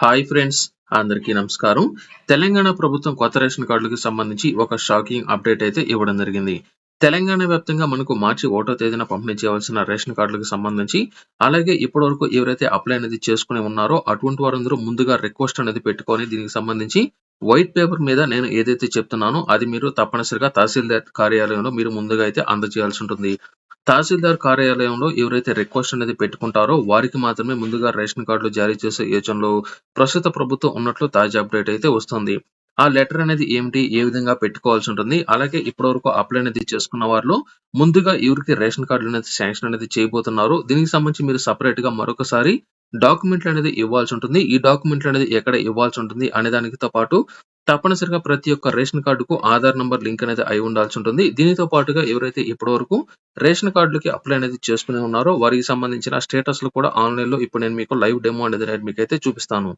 Hi friends అందరికీ నమస్కారం. తెలంగాణ ప్రభుత్వం కొత్త రేషన్ కార్డులకు సంబంధించి ఒక షాకింగ్ అప్డేట్ అయితే ఇవ్వడం జరిగింది. తెలంగాణ వ్యాప్తంగా మనకు మార్చి ఒకటో తేదీన పంపిణీ చేయవలసిన రేషన్ కార్డులకు సంబంధించి అలాగే ఇప్పటి వరకు ఎవరైతే అప్లై అనేది చేసుకుని ఉన్నారో అటువంటి వారందరూ ముందుగా రిక్వెస్ట్ అనేది పెట్టుకొని దీనికి సంబంధించి వైట్ పేపర్ మీద నేను ఏదైతే చెప్తున్నానో అది మీరు తప్పనిసరిగా తహసీల్దార్ కార్యాలయంలో మీరు ముందుగా అయితే అందజేయాల్సి ఉంటుంది. తహసీల్దార్ కార్యాలయంలో ఎవరైతే రిక్వెస్ట్ అనేది పెట్టుకుంటారో వారికి మాత్రమే ముందుగా రేషన్ కార్డులు జారీ చేసే యోచనలో ప్రస్తుత ప్రభుత్వం ఉన్నట్లు తాజా అప్డేట్ అయితే వస్తుంది. ఆ లెటర్ అనేది ఏమిటి ఏ విధంగా పెట్టుకోవాల్సి ఉంటుంది అలాగే ఇప్పటివరకు అప్లై అనేది చేసుకున్న వారిలో ముందుగా ఎవరికి రేషన్ కార్డులు అనేది శాంక్షన్ అనేది చేయబోతున్నారు దీనికి సంబంధించి మీరు సపరేట్గా మరొకసారి డాక్యుమెంట్లు అనేది ఇవ్వాల్సి ఉంటుంది. ఈ డాక్యుమెంట్లు అనేది ఎక్కడ ఇవ్వాల్సి ఉంటుంది అనే దానితో పాటు తప్పనిసరిగా ప్రతి ఒక్క రేషన్ కార్డుకు ఆధార్ నంబర్ లింక్ అనేది అయి ఉండాల్సి ఉంటుంది. దీనితో పాటుగా ఎవరైతే ఇప్పటివరకు రేషన్ కార్డులకి అప్లై అనేది చేసుకునే ఉన్నారో వారికి సంబంధించిన స్టేటస్లు కూడా ఆన్లైన్లో ఇప్పుడు నేను మీకు లైవ్ డెమో అనేది నేను మీకు అయితే చూపిస్తాను.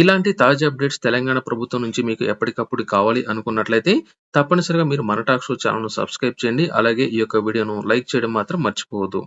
ఇలాంటి తాజా అప్డేట్స్ తెలంగాణ ప్రభుత్వం నుంచి మీకు ఎప్పటికప్పుడు కావాలి అనుకున్నట్లయితే తప్పనిసరిగా మీరు మన టాక్ షో సబ్స్క్రైబ్ చేయండి. అలాగే ఈ యొక్క వీడియోను లైక్ చేయడం మాత్రం మర్చిపోవద్దు.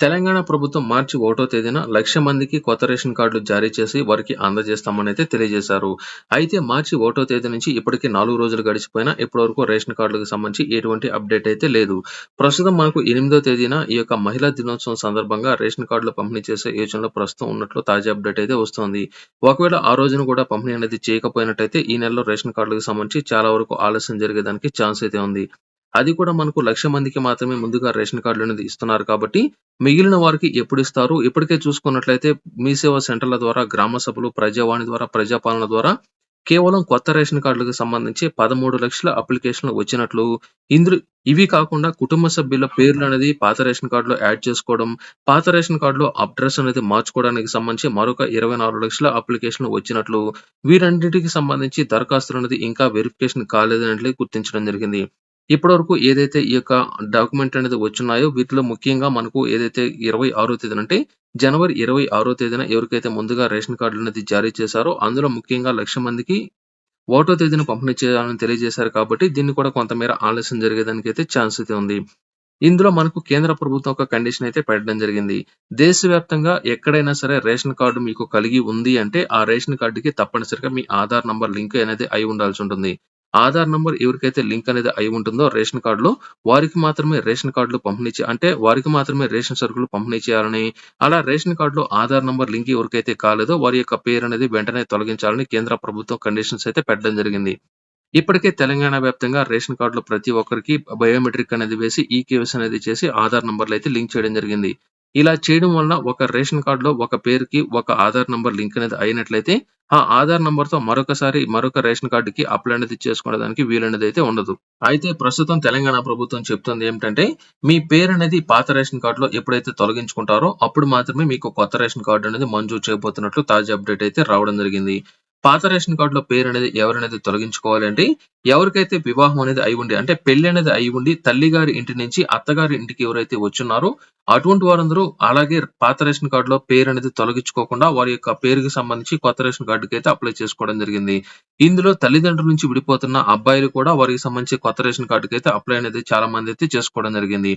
తెలంగాణ ప్రభుత్వం మార్చి ఒకటో తేదీన లక్ష మందికి కొత్త రేషన్ కార్డులు జారీ చేసి వారికి అందజేస్తామని అయితే తెలియజేశారు. అయితే మార్చి ఒకటో తేదీ నుంచి ఇప్పటికి నాలుగు రోజులు గడిచిపోయినా ఇప్పటి వరకు రేషన్ కార్డులకు సంబంధించి ఎటువంటి అప్డేట్ అయితే లేదు. ప్రస్తుతం మనకు ఎనిమిదో తేదీన ఈ యొక్క మహిళా దినోత్సవం సందర్భంగా రేషన్ కార్డులు పంపిణీ చేసే యోచనలో ప్రస్తుతం ఉన్నట్లు తాజా అప్డేట్ అయితే వస్తుంది. ఒకవేళ ఆ రోజున కూడా పంపిణీ అనేది చేయకపోయినట్టయితే ఈ నెలలో రేషన్ కార్డులకు సంబంధించి చాలా వరకు ఆలస్యం జరిగేదానికి ఛాన్స్ అయితే ఉంది. అది కూడా మనకు లక్ష మందికి మాత్రమే ముందుగా రేషన్ కార్డులు అనేది ఇస్తున్నారు కాబట్టి మిగిలిన వారికి ఎప్పుడు ఇస్తారు? ఇప్పటికే చూసుకున్నట్లయితే మీ సేవా సెంటర్ల ద్వారా గ్రామ సభలు ప్రజావాణి ద్వారా ప్రజాపాలన ద్వారా కేవలం కొత్త రేషన్ కార్డులకు సంబంధించి పదమూడు లక్షల అప్లికేషన్లు వచ్చినట్లు. ఇందులో ఇవి కాకుండా కుటుంబ సభ్యుల పేర్లు అనేది పాత రేషన్ కార్డులో యాడ్ చేసుకోవడం పాత రేషన్ కార్డులో అడ్రస్ అనేది మార్చుకోవడానికి సంబంధించి మరొక ఇరవై నాలుగు లక్షల అప్లికేషన్లు వచ్చినట్లు. వీరన్నిటికి సంబంధించి దరఖాస్తులు అనేది ఇంకా వెరిఫికేషన్ కాలేదన్నట్లు గుర్తించడం జరిగింది. ఇప్పటివరకు ఏదైతే ఈ యొక్క డాక్యుమెంట్ అనేది వచ్చున్నాయో వీటిలో ముఖ్యంగా మనకు ఏదైతే ఇరవై ఆరో తేదీన అంటే జనవరి ఇరవై ఆరో తేదీన ఎవరికైతే ముందుగా రేషన్ కార్డులు అనేది జారీ చేశారో అందులో ముఖ్యంగా లక్ష మందికి ఒకటో తేదీన పంపిణీ చేయాలని తెలియజేశారు కాబట్టి దీన్ని కూడా కొంతమేర ఆలస్యం జరిగేదానికి అయితే ఛాన్స్ అయితే ఉంది. ఇందులో మనకు కేంద్ర ప్రభుత్వం ఒక కండిషన్ అయితే పెట్టడం జరిగింది. దేశవ్యాప్తంగా ఎక్కడైనా సరే రేషన్ కార్డు మీకు కలిగి ఉంది అంటే ఆ రేషన్ కార్డుకి తప్పనిసరిగా మీ ఆధార్ నంబర్ లింక్ అనేది అయి ఉండాల్సి ఉంటుంది. ఆధార్ నంబర్ ఎవరికైతే లింక్ అనేది అయి ఉంటుందో రేషన్ కార్డులో వారికి మాత్రమే రేషన్ కార్డులు పంపిణీ చే అంటే వారికి మాత్రమే రేషన్ సరుకులు పంపిణీ చేయాలని అలా రేషన్ కార్డులో ఆధార్ నంబర్ లింక్ ఎవరికైతే కాలేదో వారి యొక్క పేరు అనేది వెంటనే తొలగించాలని కేంద్ర ప్రభుత్వం కండిషన్స్ అయితే పెట్టడం జరిగింది. ఇప్పటికే తెలంగాణ వ్యాప్తంగా రేషన్ కార్డులో ప్రతి ఒక్కరికి బయోమెట్రిక్ అనేది వేసి ఈ కేవైసీ అనేది చేసి ఆధార్ నంబర్లు అయితే లింక్ చేయడం జరిగింది. ఇలా చేయడం వలన ఒక రేషన్ కార్డులో ఒక పేరుకి ఒక ఆధార్ నంబర్ లింక్ అనేది అయినట్లయితే ఆ ఆధార్ నంబర్తో మరొకసారి మరొక రేషన్ కార్డుకి అప్లై అనేది చేసుకోవడానికి వీలనేది అయితే ఉండదు. అయితే ప్రస్తుతం తెలంగాణ ప్రభుత్వం చెప్తుంది ఏమిటంటే మీ పేరు అనేది పాత రేషన్ కార్డులో ఎప్పుడైతే తొలగించుకుంటారో అప్పుడు మాత్రమే మీకు కొత్త రేషన్ కార్డు అనేది మంజూరు చేయబోతున్నట్లు తాజా అప్డేట్ అయితే రావడం జరిగింది. పాత రేషన్ కార్డులో పేరు అనేది ఎవరనేది తొలగించుకోవాలి అంటే ఎవరికైతే వివాహం అనేది అయి ఉండి అంటే పెళ్ళి అనేది అయి ఉండి తల్లి గారి ఇంటి నుంచి అత్తగారి ఇంటికి ఎవరైతే వచ్చున్నారో అటువంటి వారందరూ అలాగే పాత రేషన్ కార్డులో పేరు అనేది తొలగించుకోకుండా వారి యొక్క పేరుకి సంబంధించి కొత్త రేషన్ కార్డు కార్డుకి అయితే అప్లై చేసుకోవడం జరిగింది. ఇందులో తల్లిదండ్రుల నుంచి విడిపోతున్న అబ్బాయిలు కూడా వారికి సంబంధించి కొత్త రేషన్ కార్డుకి అయితే అప్లై అనేది చాలా మంది అయితే చేసుకోవడం జరిగింది.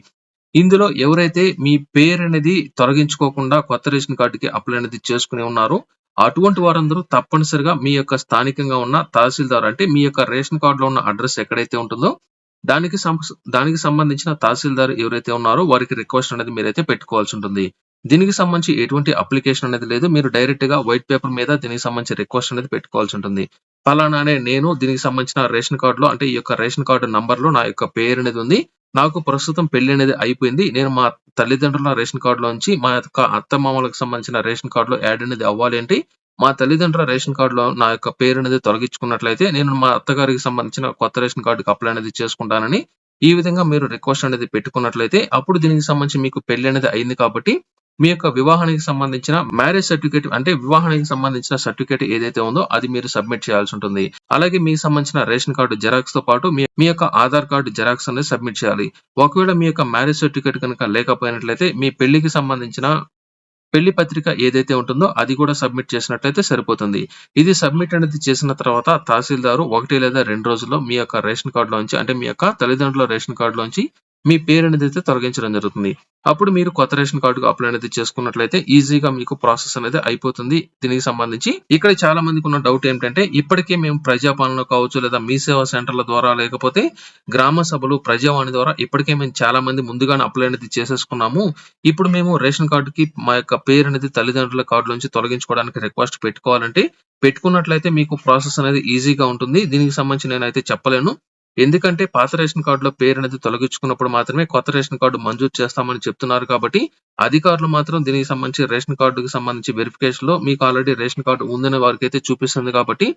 ఇందులో ఎవరైతే మీ పేరు అనేది తొలగించుకోకుండా కొత్త రేషన్ కార్డుకి అప్లై అనేది చేసుకుని ఉన్నారో అటువంటి వారందరూ తప్పనిసరిగా మీ యొక్క స్థానికంగా ఉన్న తహసీల్దార్ అంటే మీ యొక్క రేషన్ కార్డులో ఉన్న అడ్రస్ ఎక్కడైతే ఉంటుందో దానికి దానికి సంబంధించిన తహసీల్దార్ ఎవరైతే ఉన్నారో వారికి రిక్వెస్ట్ అనేది మీరైతే పెట్టుకోవాల్సి ఉంటుంది. దీనికి సంబంధించి ఎటువంటి అప్లికేషన్ అనేది లేదు. మీరు డైరెక్ట్గా వైట్ పేపర్ మీద దీనికి సంబంధించి రిక్వెస్ట్ అనేది పెట్టుకోవాల్సి ఉంటుంది. పలానానే నేను దీనికి సంబంధించిన రేషన్ కార్డులో అంటే ఈ యొక్క రేషన్ కార్డు నంబర్లో నా యొక్క పేరు అనేది ఉంది. నాకు ప్రస్తుతం పెళ్ళి అనేది అయిపోయింది. నేను మా తల్లిదండ్రుల రేషన్ కార్డులో నుంచి మా యొక్క అత్త మామలకు సంబంధించిన రేషన్ కార్డులో యాడ్ అనేది అవ్వాలి అంటే మా తల్లిదండ్రుల రేషన్ కార్డులో నా యొక్క పేరు అనేది తొలగించుకున్నట్లయితే నేను మా అత్తగారికి సంబంధించిన కొత్త రేషన్ కార్డుకి అప్లై అనేది చేసుకుంటానని ఈ విధంగా మీరు రిక్వెస్ట్ అనేది పెట్టుకున్నట్లయితే అప్పుడు దీనికి సంబంధించి మీకు పెళ్ళి అనేది అయింది కాబట్టి మీ యొక్క వివాహానికి సంబంధించిన మ్యారేజ్ సర్టిఫికేట్ అంటే వివాహానికి సంబంధించిన సర్టిఫికేట్ ఏదైతే ఉందో అది మీరు సబ్మిట్ చేయాల్సి ఉంటుంది. అలాగే మీకు సంబంధించిన రేషన్ కార్డు జెరాక్స్తో పాటు మీ యొక్క ఆధార్ కార్డు జెరాక్స్ అనేది సబ్మిట్ చేయాలి. ఒకవేళ మీ యొక్క మ్యారేజ్ సర్టిఫికేట్ కనుక లేకపోయినట్లయితే మీ పెళ్ళికి సంబంధించిన పెళ్ళి పత్రిక ఏదైతే ఉంటుందో అది కూడా సబ్మిట్ చేసినట్లయితే సరిపోతుంది. ఇది సబ్మిట్ అనేది చేసిన తర్వాత తహసీల్దారు ఒకటి లేదా రెండు రోజుల్లో మీ యొక్క రేషన్ కార్డులోంచి అంటే మీ యొక్క తల్లిదండ్రుల రేషన్ కార్డులోంచి మీ పేరు అనేది అయితే తొలగించడం జరుగుతుంది. అప్పుడు మీరు కొత్త రేషన్ కార్డుకు అప్లై అనేది చేసుకున్నట్లయితే ఈజీగా మీకు ప్రాసెస్ అనేది అయిపోతుంది. దీనికి సంబంధించి ఇక్కడ చాలా మందికి ఉన్న డౌట్ ఏంటంటే ఇప్పటికే మేము ప్రజాపాలన కావచ్చు లేదా మీ సేవా సెంటర్‌ల ద్వారా లేకపోతే గ్రామ సభలు, ప్రజావాణి ద్వారా ఇప్పటికే మేము చాలా మంది ముందుగానే అప్లై అనేది చేసేసుకున్నాము. ఇప్పుడు మేము రేషన్ కార్డుకి మా యొక్క పేరు అనేది తల్లిదండ్రుల కార్డు నుంచి తొలగించుకోవడానికి రిక్వెస్ట్ పెట్టుకోవాలంటే పెట్టుకున్నట్లయితే మీకు ప్రాసెస్ అనేది ఈజీగా ఉంటుంది. దీనికి సంబంధించి నేనైతే చెప్పలేను. ఎందుకంటే పాత రేషన్ కార్డులో పేరు అనేది తొలగించుకున్నప్పుడు మాత్రమే కొత్త రేషన్ కార్డు మంజూరు చేస్తామని చెప్తున్నారు కాబట్టి అధికారులు మాత్రం దీనికి సంబంధించి రేషన్ కార్డుకి సంబంధించి వెరిఫికేషన్లో మీకు ఆల్రెడీ రేషన్ కార్డు ఉందని వారికి అయితే చూపిస్తుంది కాబట్టి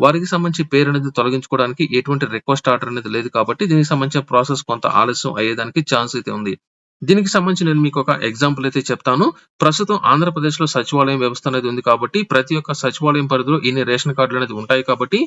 వారికి సంబంధించి పేరు అనేది తొలగించుకోవడానికి ఎటువంటి రిక్వెస్ట్ ఆర్డర్ అనేది లేదు కాబట్టి దీనికి సంబంధించిన ప్రాసెస్ కొంత ఆలస్యం అయ్యేదానికి ఛాన్స్ అయితే ఉంది. దీనికి సంబంధించి నేను మీకు ఒక ఎగ్జాంపుల్ అయితే చెప్తాను. ప్రస్తుతం ఆంధ్రప్రదేశ్‌లో సచివాలయం వ్యవస్థ అనేది ఉంది కాబట్టి ప్రతి ఒక్క సచివాలయం పరిధిలో ఇన్ని రేషన్ కార్డ్‌లు అనేది ఉంటాయి కాబట్టి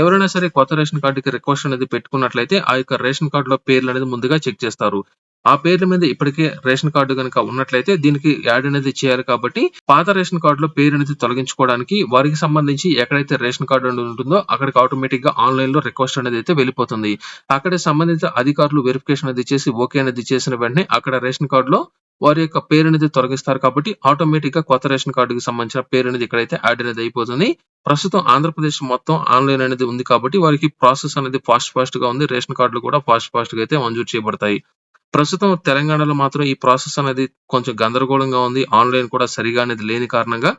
ఎవరైనా సరే కొత్త రేషన్ కార్డుకి రిక్వెస్ట్ అనేది పెట్టుకున్నట్లయితే ఆ యొక్క రేషన్ కార్డులో పేర్లు అనేది ముందుగా చెక్ చేస్తారు. ఆ పేర్ల మీద ఇప్పటికే రేషన్ కార్డు గనుక ఉన్నట్లయితే దీనికి యాడ్ అనేది చేయాలి కాబట్టి పాత రేషన్ కార్డ్‌లో పేరు అనేది తొలగించుకోవడానికి వారికి సంబంధించి ఎక్కడైతే రేషన్ కార్డు ఉంటుందో అక్కడికి ఆటోమేటిక్గా ఆన్లైన్లో రిక్వెస్ట్ అనేది అయితే వెళ్ళిపోతుంది. అక్కడ సంబంధిత అధికారులు వెరిఫికేషన్ అనేది చేసి ఓకే అనేది చేసిన వెంటనే అక్కడ రేషన్ కార్డ్‌లో వారి యొక్క పేరు అనేది తొలగిస్తారు కాబట్టి ఆటోమేటిక్గా కొత్త రేషన్ కార్డుకి సంబంధించిన పేరు అనేది ఇక్కడైతే యాడ్ అనేది అయిపోతుంది. ప్రస్తుతం ఆంధ్రప్రదేశ్ మొత్తం ఆన్‌లైన్ అనేది ఉంది కాబట్టి వారికి ప్రాసెస్ అనేది ఫాస్ట్ ఫాస్ట్‌గా ఉంది. రేషన్ కార్డులు కూడా ఫాస్ట్ ఫాస్ట్‌గా అయితే మంజూరు చేయబడతాయి. ప్రస్తుతం తెలంగాణలో మాత్రం ఈ ప్రాసెస్ అనేది కొంచెం గందరగోళంగా ఉంది. ఆన్‌లైన్ కూడా సరిగా అనేది లేని కారణంగా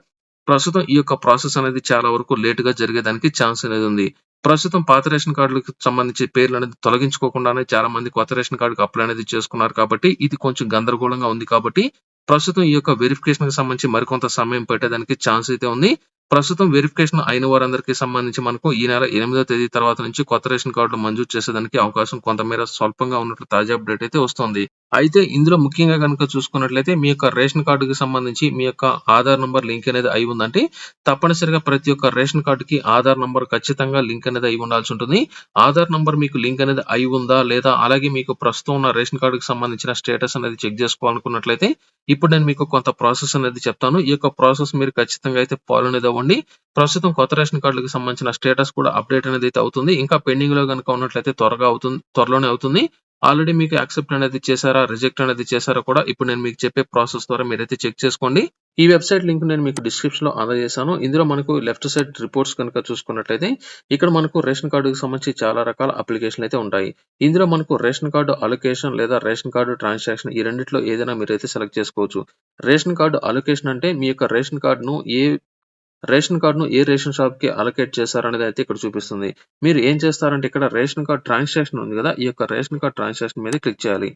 ప్రస్తుతం ఈ యొక్క ప్రాసెస్ అనేది చాలా వరకు లేటుగా జరిగేదానికి ఛాన్స్ అనేది ఉంది. ప్రస్తుతం పాత రేషన్ కార్డులకు సంబంధించి పేర్లు అనేది తొలగించుకోకుండానే చాలా మంది కొత్త రేషన్ కార్డుకు అప్లై అనేది చేసుకున్నారు కాబట్టి ఇది కొంచెం గందరగోళంగా ఉంది కాబట్టి ప్రస్తుతం ఈ యొక్క వెరిఫికేషన్‌కి సంబంధించి మరికొంత సమయం పెట్టేదానికి ఛాన్స్ అయితే ఉంది. ప్రస్తుతం వెరిఫికేషన్ అయిన వారందరికీ సంబంధించి మనకు ఈ నెల ఎనిమిదో తేదీ తర్వాత నుంచి కొత్త రేషన్ కార్డులు మంజూరు చేసేదానికి అవకాశం కొంతమేర స్వల్పంగా ఉన్నట్లు తాజా అప్డేట్ అయితే వస్తోంది. అయితే ఇందులో ముఖ్యంగా గనుక చూసుకున్నట్లయితే మీ యొక్క రేషన్ కార్డుకి సంబంధించి మీ యొక్క ఆధార్ నంబర్ లింక్ అనేది అయి ఉందంటే తప్పనిసరిగా ప్రతి ఒక్క రేషన్ కార్డుకి ఆధార్ నంబర్ ఖచ్చితంగా లింక్ అనేది అయి ఉండాల్సి ఉంటుంది. ఆధార్ నంబర్ మీకు లింక్ అనేది అయి ఉందా? లేదా? అలాగే మీకు ప్రస్తుతం ఉన్న రేషన్ కార్డుకి సంబంధించిన స్టేటస్ అనేది చెక్ చేసుకోవాలనుకున్నట్లయితే ఇప్పుడు నేను మీకు కొంత ప్రాసెస్ అనేది చెప్తాను. ఈ యొక్క ప్రాసెస్ మీరు ఖచ్చితంగా అయితే ఫాలో అనేది అవ్వండి. ప్రస్తుతం కొత్త రేషన్ కార్డులకు సంబంధించిన స్టేటస్ కూడా అప్డేట్ అనేది అయితే అవుతుంది. ఇంకా పెండింగ్‌లో గనుక ఉన్నట్లయితే త్వరగా అవుతుంది త్వరలోనే అవుతుంది. ఆల్రెడీ మీకు యాక్సెప్ట్ అనేది చేశారా? రిజెక్ట్ అనేది చేశారా? కూడా ఇప్పుడు నేను మీకు చెప్పే ప్రాసెస్ ద్వారా మీరైతే చెక్ చేసుకోండి. ఈ వెబ్‌సైట్ లింక్ నేను మీకు డిస్క్రిప్షన్లో అందజేశాను. ఇందులో మనకు లెఫ్ట్ సైడ్ రిపోర్ట్స్ కనుక చూసుకున్నట్లయితే ఇక్కడ మనకు రేషన్ కార్డ్‌కి సంబంధించి చాలా రకాల అప్లికేషన్‌లు అయితే ఉంటాయి. ఇందులో మనకు రేషన్ కార్డు అలొకేషన్ లేదా రేషన్ కార్డు ట్రాన్సాక్షన్ ఈ రెండిట్లో ఏదైనా మీరైతే సెలెక్ట్ చేసుకోవచ్చు. రేషన్ కార్డు అలొకేషన్ అంటే మీ యొక్క రేషన్ కార్డును ఏ రేషన్ కార్డును ఏ రేషన్ షాప్‌కి అలొకేట్ చేశారనేది అయితే ఇక్కడ చూపిస్తుంది. మీరు ఏం చేస్తారంటే ఇక్కడ రేషన్ కార్డ్ ట్రాన్సాక్షన్ ఉంది కదా ఈ యొక్క రేషన్ కార్డ్ ట్రాన్సాక్షన్ మీద క్లిక్ చేయాలి.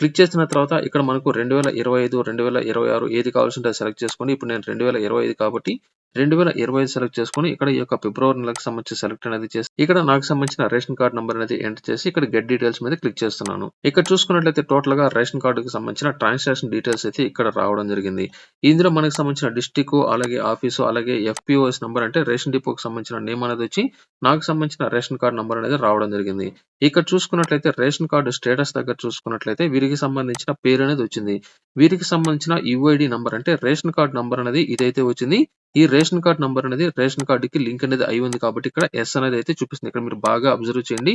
క్లిక్ చేసిన తర్వాత ఇక్కడ మనకు 2025, 2026 ఏది కావాల్సింటే సెలెక్ట్ చేసుకోండి. ఇప్పుడు నేను 2025 కాబట్టి 2025 సెలెక్ట్ చేసుకొని ఇక్కడ ఈ యొక్క ఫిబ్రవరి నెలకు సంబంధించి సెలెక్ట్ అనేది చేసి ఇక్కడ నాకు సంబంధించిన రేషన్ కార్డ్ నెంబర్ అనేది ఎంటర్ చేసి ఇక్కడ గెట్ డీటెయిల్స్ మీద క్లిక్ చేస్తున్నాను. ఇక్కడ చూసుకున్నట్లయితే టోటల్గా రేషన్ కార్డుకి సంబంధించిన ట్రాన్సాక్షన్ డీటెయిల్స్ అయితే ఇక్కడ రావడం జరిగింది. ఇందులో మనకు సంబంధించిన డిస్ట్రిక్ట్ అలాగే ఆఫీసు అలాగే ఎఫ్‌పిఓఎస్ నెంబర్ అంటే రేషన్ డిపోకి సంబంధించిన నేమ్ అనేది వచ్చి నాకు సంబంధించిన రేషన్ కార్డ్ నెంబర్ అనేది రావడం జరిగింది. ఇక్కడ చూసుకున్నట్లయితే రేషన్ కార్డు స్టేటస్ దగ్గర చూసుకున్నట్లయితే వీరికి సంబంధించిన పేరు అనేది వచ్చింది. వీరికి సంబంధించిన యుఐడి నంబర్ అంటే రేషన్ కార్డు నంబర్ అనేది ఇదైతే వచ్చింది. ఈ రేషన్ కార్డ్ నెంబర్ అనేది రేషన్ కార్డ్‌కి లింక్ అనేది అయి ఉంది కాబట్టి ఇక్కడ ఎస్ అనేది అయితే చూపిస్తుంది. ఇక్కడ మీరు బాగా అబ్జర్వ్ చేయండి.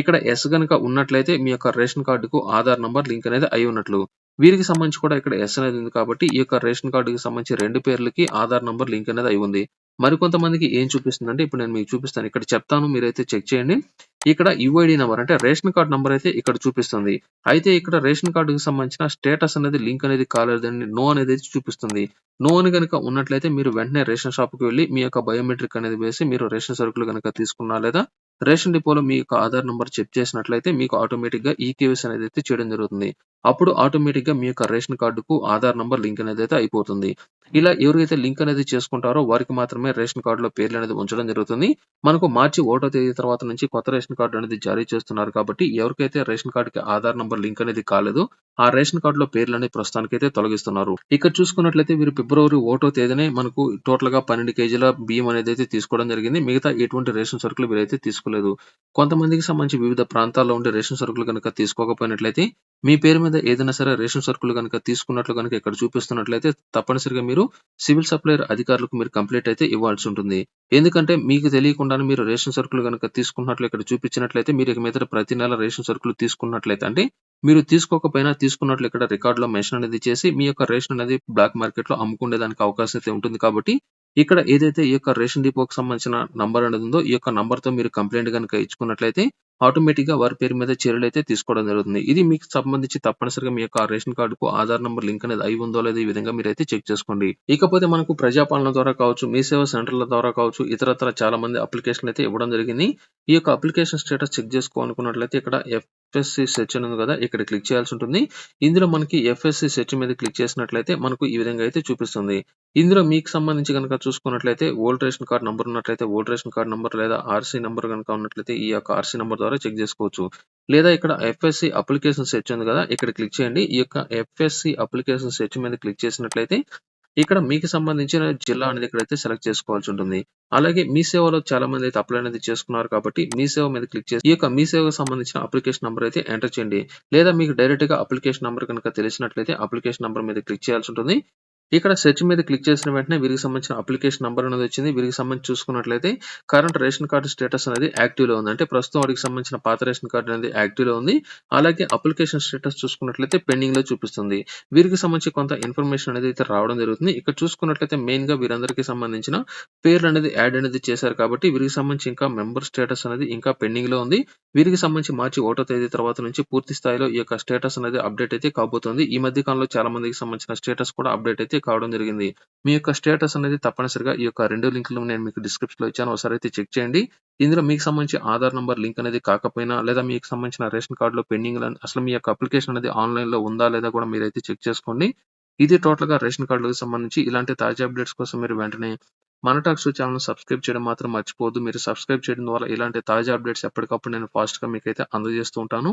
ఇక్కడ ఎస్ కనుక ఉన్నట్లయితే మీ యొక్క రేషన్ కార్డుకు ఆధార్ నంబర్ లింక్ అనేది అయి ఉన్నట్లు. వీరికి సంబంధించి కూడా ఇక్కడ ఎస్ అనేది ఉంది కాబట్టి ఈ యొక్క రేషన్ కార్డుకి సంబంధించి రెండు పేర్లకి ఆధార్ నంబర్ లింక్ అనేది అయి ఉంది. మరికొంతమందికి ఏం చూపిస్తుందంటే ఇప్పుడు నేను మీకు చూపిస్తాను. ఇక్కడ చెప్తాను మీరైతే చెక్ చేయండి. ఇక్కడ యుఐడి నెంబర్ అంటే రేషన్ కార్డ్ నెంబర్ అయితే ఇక్కడ చూపిస్తుంది. అయితే ఇక్కడ రేషన్ కార్డుకి సంబంధించిన స్టేటస్ అనేది లింక్ అనేది కాలేదండి. నో అనేది చూపిస్తుంది. నో అని గనుక ఉన్నట్లయితే మీరు వెంటనే రేషన్ షాప్‌కి వెళ్ళి మీ యొక్క బయోమెట్రిక్ అనేది వేసి మీరు రేషన్ సరుకులు కనుక తీసుకున్నా లేదా రేషన్ డిపోలో మీ యొక్క ఆధార్ నెంబర్ చెక్ చేసినట్లయితే మీకు ఆటోమేటిక్‌గా ఈకేవీస్ అనేది అయితే చేయడం జరుగుతుంది. అప్పుడు ఆటోమేటిక్‌గా మీ యొక్క రేషన్ కార్డుకు ఆధార్ నంబర్ లింక్ అనేది అయితే అయిపోతుంది. ఇలా ఎవరైతే లింక్ అనేది చేసుకుంటారో వారికి మాత్రమే రేషన్ కార్డులో పేర్లు అనేది ఉంచడం జరుగుతుంది. మనకు మార్చి ఒకటో తేదీ తర్వాత నుంచి కొత్త రేషన్ కార్డు అనేది జారీ చేస్తున్నారు కాబట్టి ఎవరికైతే రేషన్ కార్డుకి ఆధార్ నంబర్ లింక్ అనేది కాలేదు ఆ రేషన్ కార్డ్‌లో ప్రస్తుతానికి ప్రస్తుతానికైతే తొలగిస్తున్నారు. ఇక్కడ చూసుకున్నట్లయితే వీరు ఫిబ్రవరి ఒకటో తేదీనే మనకు టోటల్గా పన్నెండు కేజీల బియ్యం అనేది అయితే తీసుకోవడం జరిగింది. మిగతా ఎటువంటి రేషన్ సరుకులు వీరైతే తీసుకోలేదు. కొంతమందికి సంబంధించి వివిధ ప్రాంతాల్లో ఉండే రేషన్ సరుకులు కనుక తీసుకోకపోయినట్లయితే మీ పేరు మీద ఏదైనా సరే రేషన్ సరుకులు కనుక తీసుకున్నట్లు కనుక ఇక్కడ చూపిస్తున్నట్లయితే తప్పనిసరిగా మీరు మీరు సివిల్ సప్లైర్ అధికారులకు మీరు కంప్లీట్ అయితే ఇవ్వాల్సి ఉంటుంది. ఎందుకంటే మీకు తెలియకుండానే మీరు రేషన్ సరుకులు కనుక తీసుకున్నట్లు ఇక్కడ చూపించినట్లయితే మీరు ఇక మీద ప్రతి నెల రేషన్ సరుకులు తీసుకున్నట్లయితే అంటే మీరు తీసుకోకపోయినా తీసుకున్నట్లు ఇక్కడ రికార్డులో మెన్షన్ అనేది చేసి మీ యొక్క రేషన్ అనేది బ్లాక్ మార్కెట్‌లో అమ్ముకునేదానికి అవకాశం అయితే ఉంటుంది కాబట్టి ఇక్కడ ఏదైతే ఈ యొక్క రేషన్ డిపోకి సంబంధించిన నంబర్ అనేది ఉందో ఈ యొక్క నంబర్‌తో మీరు కంప్లైంట్ కనుక ఇచ్చుకున్నట్లయితే ఆటోమేటిక్‌గా వారి పేరు మీద చర్యలు అయితే తీసుకోవడం జరుగుతుంది. ఇది మీకు సంబంధించి తప్పనిసరిగా మీ యొక్క రేషన్ కార్డుకు ఆధార్ నంబర్ లింక్ అనేది అయి ఉందో లేదో ఈ విధంగా మీరైతే చెక్ చేసుకోండి. ఇకపోతే మనకు ప్రజాపాలన ద్వారా కావచ్చు, మీ సేవ సెంటర్‌ల ద్వారా కావచ్చు, ఇతరత్ర చాలా మంది అప్లికేషన్‌లు అయితే ఇవ్వడం జరిగింది. ఈ యొక్క అప్లికేషన్ స్టేటస్ చెక్ చేసుకోవాలనుకున్నట్లయితే ఇక్కడ ఎఫ్ఎస్‌సి సెర్చ్ ఉంది కదా! ఇక్కడ క్లిక్ చేయాల్సి ఉంటుంది. ఇందులో మనకి ఎఫ్ఎస్‌సి సెర్చ్ మీద క్లిక్ చేసినట్లయితే మనకు ఈ విధంగా అయితే చూపిస్తుంది. ఇందులో మీకు సంబంధించి కనుక చూసుకున్నట్లయితే ఓల్డ్ రేషన్ కార్డ్ నంబర్ ఉన్నట్లయితే ఓల్డ్ రేషన్ కార్డ్ నంబర్ లేదా ఆర్‌సీ నంబర్ కనుక ఉన్నట్లయితే ఈ యొక్క ఆర్‌సీ నంబర్ ద్వారా చెక్ చేసుకోవచ్చు. లేదా ఇక్కడ ఎఫ్ఎస్‌సి అప్లికేషన్ సెర్చ్ ఉంది కదా! ఇక్కడ క్లిక్ చేయండి. ఈ యొక్క ఎఫ్ఎస్‌సి అప్లికేషన్ సెర్చ్ మీద క్లిక్ చేసినట్లయితే ఇక్కడ మీకు సంబంధించిన జిల్లా అనేది ఇక్కడైతే సెలెక్ట్ చేసుకోవాల్సి ఉంటుంది. అలాగే మీ సేవలో చాలా మంది అయితే అప్లై అనేది చేసుకున్నారు కాబట్టి మీ సేవ మీద క్లిక్ చేసి ఈ యొక్క మీ సేవకు సంబంధించిన అప్లికేషన్ నెంబర్ అయితే ఎంటర్ చేయండి. లేదా మీకు డైరెక్ట్‌గా అప్లికేషన్ నెంబర్ కనుక తెలిసినట్లయితే అప్లికేషన్ నెంబర్ మీద క్లిక్ చేయాల్సి ఉంటుంది. ఇక్కడ సెర్చ్ మీద క్లిక్ చేసిన వెంటనే వీరికి సంబంధించిన అప్లికేషన్ నెంబర్ అనేది వచ్చింది. వీరికి సంబంధించి చూసుకున్నట్లయితే కరెంట్ రేషన్ కార్డు స్టేటస్ అనేది యాక్టివ్‌లో ఉంది. అంటే ప్రస్తుతం వాడికి సంబంధించిన పాత రేషన్ కార్డు అనేది యాక్టివ్‌లో ఉంది. అలాగే అప్లికేషన్ స్టేటస్ చూసుకున్నట్లయితే పెండింగ్‌లో చూపిస్తుంది. వీరికి సంబంధించి కొంత ఇన్ఫర్మేషన్ అనేది అయితే రావడం జరుగుతుంది. ఇక్కడ చూసుకున్నట్లయితే మెయిన్‌గా వీరందరికీ సంబంధించిన పేర్లు అనేది యాడ్ అనేది చేశారు కాబట్టి వీరికి సంబంధించి ఇంకా మెంబర్ స్టేటస్ అనేది ఇంకా పెండింగ్‌లో ఉంది. వీరికి సంబంధించి మార్చి ఒకటో తేదీ తర్వాత నుంచి పూర్తి స్థాయిలో ఈ యొక్క స్టేటస్ అనేది అప్డేట్ అయితే కాబోతుంది. ఈ మధ్య కాలంలో చాలా మందికి సంబంధించిన స్టేటస్ కూడా అప్డేట్ అయితే కావడం జరిగింది. మీ యొక్క స్టేటస్ అనేది తప్పనిసరిగా ఈ యొక్క రెండు లింక్‌లు నేను మీకు డిస్క్రిప్షన్‌లో ఇచ్చాను. ఒకసారి అయితే చెక్ చేయండి. ఇందులో మీకు సంబంధించి ఆధార్ నంబర్ లింక్ అనేది కాకపోయినా లేదా మీకు సంబంధించిన రేషన్ కార్డులో పెండింగ్ అసలు మీ యొక్క అప్లికేషన్ అనేది ఆన్‌లైన్‌లో ఉందా లేదా కూడా మీరైతే చెక్ చేసుకోండి. ఇది టోటల్‌గా రేషన్ కార్డులకు సంబంధించి ఇలాంటి తాజా అప్డేట్స్ కోసం మీరు వెంటనే మన టాక్స్ ఛానల్ సబ్స్క్రైబ్ చేయడం మాత్రం మర్చిపోవద్దు. మీరు సబ్స్క్రైబ్ చేయడం ద్వారా ఇలాంటి తాజా అప్డేట్స్ ఎప్పటికప్పుడు నేను ఫాస్ట్‌గా మీకైతే అందజేస్తూ ఉంటాను.